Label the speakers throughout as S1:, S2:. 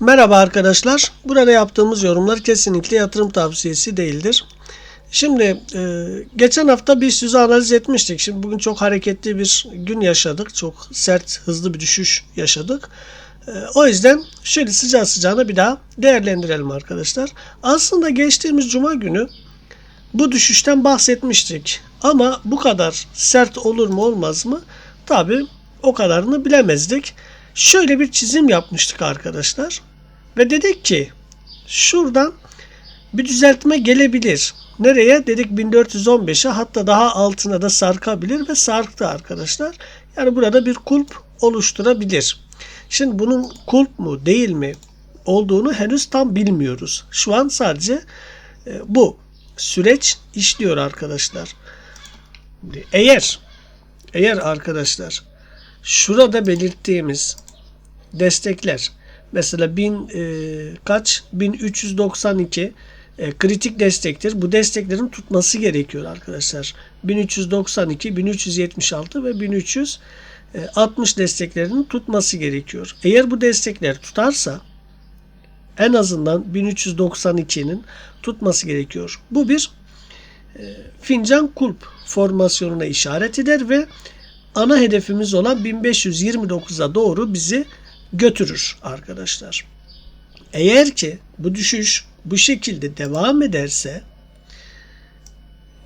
S1: Merhaba arkadaşlar. Burada yaptığımız yorumlar kesinlikle yatırım tavsiyesi değildir. Şimdi e, geçen hafta bir yüzü analiz etmiştik. Şimdi bugün çok hareketli bir gün yaşadık. Çok sert, hızlı bir düşüş yaşadık. E, o yüzden şöyle sıcağı sıcağına bir daha değerlendirelim arkadaşlar. Aslında geçtiğimiz cuma günü bu düşüşten bahsetmiştik. Ama bu kadar sert olur mu olmaz mı? Tabi o kadarını bilemezdik. Şöyle bir çizim yapmıştık arkadaşlar. Ve dedik ki şuradan bir düzeltme gelebilir. Nereye? Dedik 1415'e hatta daha altına da sarkabilir ve sarktı arkadaşlar. Yani burada bir kulp oluşturabilir. Şimdi bunun kulp mu değil mi olduğunu henüz tam bilmiyoruz. Şu an sadece e, bu süreç işliyor arkadaşlar. Eğer eğer arkadaşlar şurada belirttiğimiz destekler mesela 1000 e, kaç 1392 e, kritik destektir. Bu desteklerin tutması gerekiyor arkadaşlar. 1392, 1376 ve 1360 desteklerinin tutması gerekiyor. Eğer bu destekler tutarsa en azından 1392'nin tutması gerekiyor. Bu bir e, fincan kulp formasyonuna işaret eder ve ana hedefimiz olan 1529'a doğru bizi götürür arkadaşlar. Eğer ki bu düşüş bu şekilde devam ederse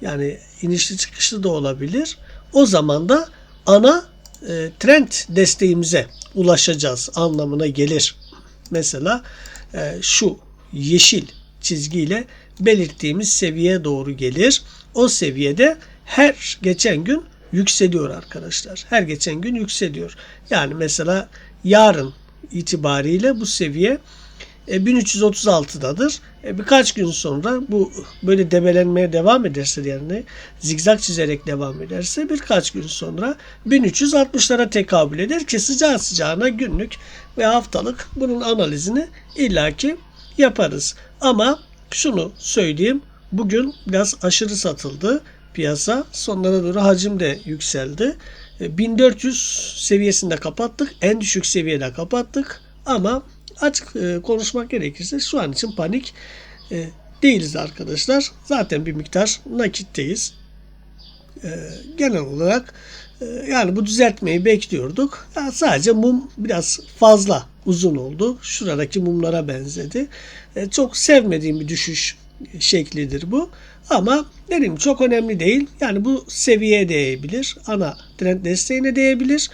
S1: yani inişli çıkışlı da olabilir. O zaman da ana e, trend desteğimize ulaşacağız anlamına gelir. Mesela e, şu yeşil çizgiyle belirttiğimiz seviyeye doğru gelir. O seviyede her geçen gün yükseliyor arkadaşlar. Her geçen gün yükseliyor. Yani mesela yarın itibariyle bu seviye e, 1336'dadır. E, birkaç gün sonra bu böyle debelenmeye devam ederse yani zigzag çizerek devam ederse birkaç gün sonra 1360'lara tekabül eder ki sıcağı sıcağına günlük ve haftalık bunun analizini illaki yaparız. Ama şunu söyleyeyim. Bugün biraz aşırı satıldı piyasa. Sonlara doğru hacim de yükseldi. 1400 seviyesinde kapattık. En düşük seviyede kapattık. Ama açık e, konuşmak gerekirse şu an için panik e, değiliz arkadaşlar. Zaten bir miktar nakitteyiz. E, genel olarak yani bu düzeltmeyi bekliyorduk. Sadece mum biraz fazla uzun oldu. Şuradaki mumlara benzedi. Çok sevmediğim bir düşüş şeklidir bu. Ama dedim çok önemli değil. Yani bu seviyeye değebilir. Ana trend desteğine değebilir.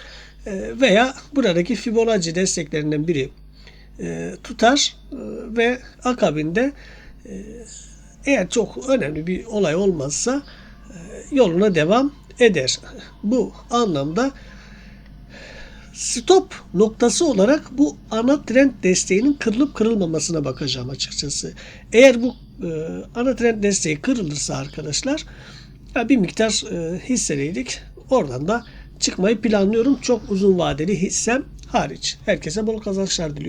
S1: Veya buradaki Fibonacci desteklerinden biri e, tutar e, ve akabinde e, eğer çok önemli bir olay olmazsa e, yoluna devam eder. Bu anlamda stop noktası olarak bu ana trend desteğinin kırılıp kırılmamasına bakacağım açıkçası. Eğer bu e, ana trend desteği kırılırsa arkadaşlar ya bir miktar e, hissedeydik. Oradan da çıkmayı planlıyorum. Çok uzun vadeli hissem hariç. Herkese bol kazançlar diliyorum.